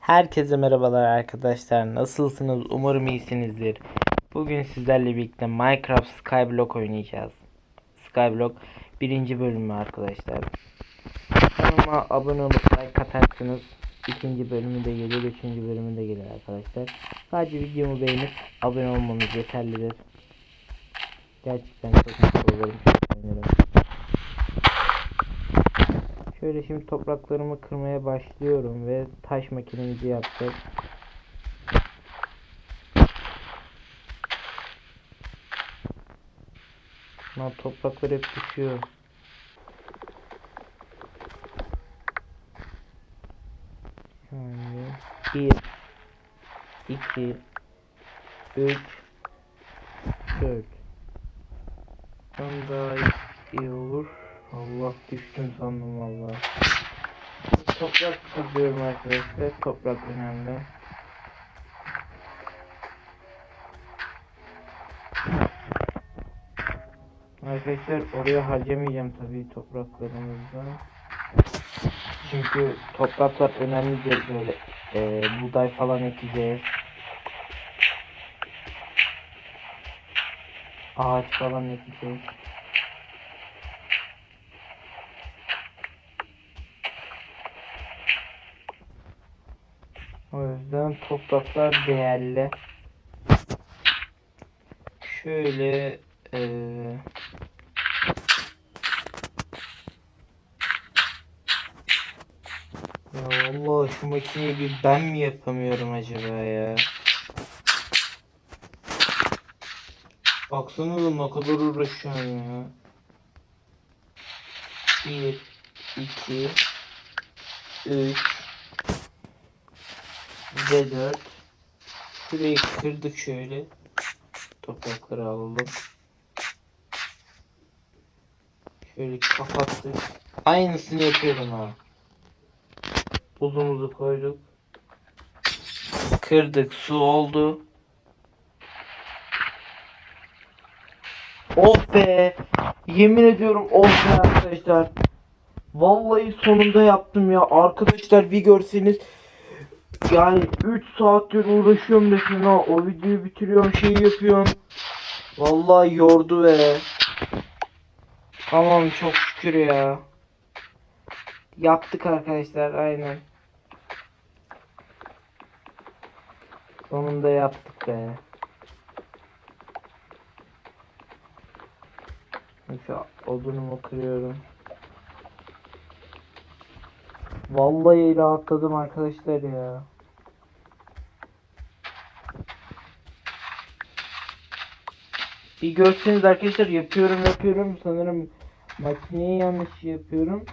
Herkese merhabalar arkadaşlar. Nasılsınız? Umarım iyisinizdir. Bugün sizlerle birlikte Minecraft Skyblock oynayacağız. Skyblock birinci bölümü arkadaşlar. Kanalıma abone olup like atarsınız. İkinci bölümü de gelir, üçüncü bölümü de gelir arkadaşlar. Sadece videomu beğenip abone olmanız yeterlidir. Gerçekten çok mutlu olurum. Şöyle şimdi topraklarımı kırmaya başlıyorum ve taş makinemizi yapacağız. Lan topraklar hep düşüyor. Yani bir, iki, üç, dört. Tam daha iyi olur. Allah düştüm sandım valla. Toprak kazıyorum arkadaşlar. Toprak önemli. Arkadaşlar oraya harcamayacağım tabii topraklarımızda. Çünkü topraklar önemlidir böyle e, buğday falan ekeceğiz. Ağaç falan ekeceğiz. O yüzden topraklar değerli. Şöyle eee Ya Allah şu makineyi bir ben mi yapamıyorum acaba ya? Baksanıza ne kadar uğraşıyorum ya. Bir, iki, üç, ve 4 Şurayı kırdık şöyle. Toprakları alalım. Şöyle kapattık. Aynısını yapıyorum ha. Buzumuzu koyduk. Kırdık su oldu. Oh be! Yemin ediyorum oh be arkadaşlar. Vallahi sonunda yaptım ya. Arkadaşlar bir görseniz yani 3 saattir uğraşıyorum mesela o videoyu bitiriyorum şey yapıyorum. Vallahi yordu ve Tamam çok şükür ya. Yaptık arkadaşlar aynen. Sonunda yaptık be. Şu odunumu kırıyorum. Vallahi rahatladım arkadaşlar ya. Bir görseniz arkadaşlar yapıyorum yapıyorum sanırım makineyi yanlış yapıyorum.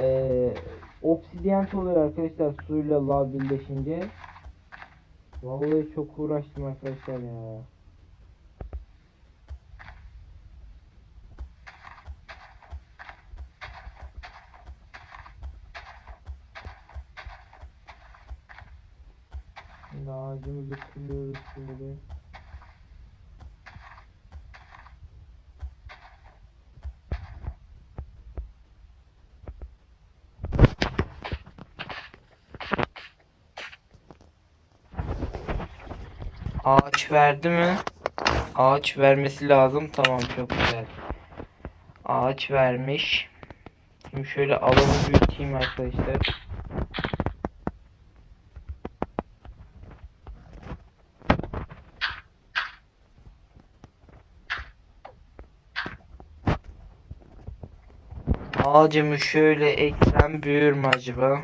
Ee, obsidiyent oluyor arkadaşlar suyla lav birleşince. Vallahi çok uğraştım arkadaşlar ya. Şimdi ağacımızı kırıyoruz şöyle. Ağaç verdi mi? Ağaç vermesi lazım. Tamam çok güzel. Ağaç vermiş. Şimdi şöyle alanı büyüteyim arkadaşlar. Ağacımı şöyle eksem büyür mü acaba?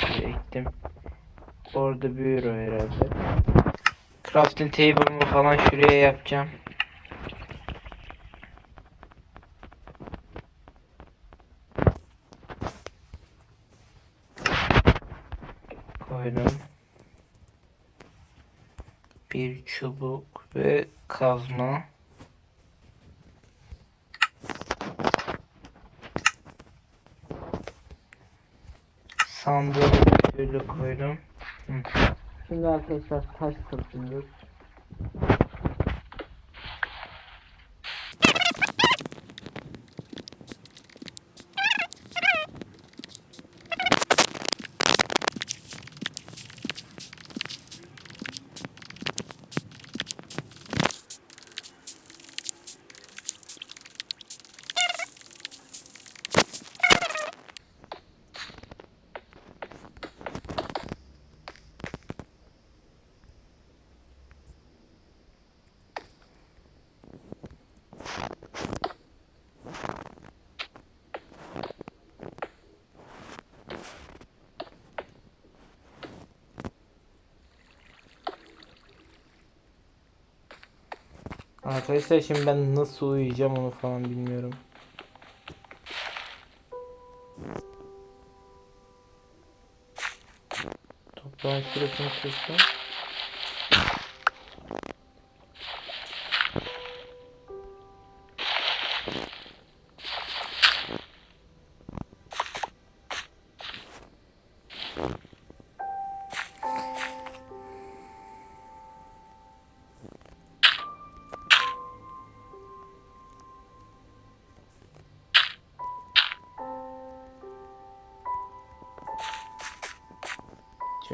Şöyle ektim. Orada büyür o herhalde. Crafting table'ımı falan şuraya yapacağım. Koydum. Bir çubuk ve kazma. Sandığı şöyle koydum. Hı. Şimdi arkadaşlar taş topluyoruz. Arkadaşlar şimdi ben nasıl uyuyacağım onu falan bilmiyorum. Toprağın şurasını kırsam.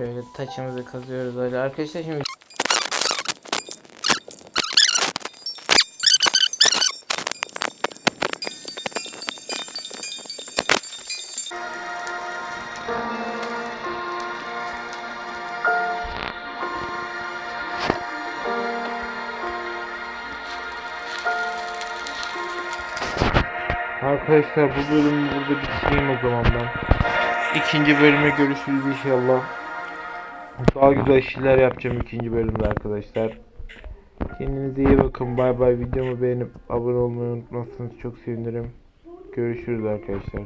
Şöyle taçımızı kazıyoruz öyle. Arkadaşlar şimdi Arkadaşlar bu bölümü burada bitireyim o zaman ben. İkinci bölüme görüşürüz inşallah. Daha güzel şeyler yapacağım ikinci bölümde arkadaşlar. Kendinize iyi bakın. Bay bay. Videomu beğenip abone olmayı unutmazsanız çok sevinirim. Görüşürüz arkadaşlar.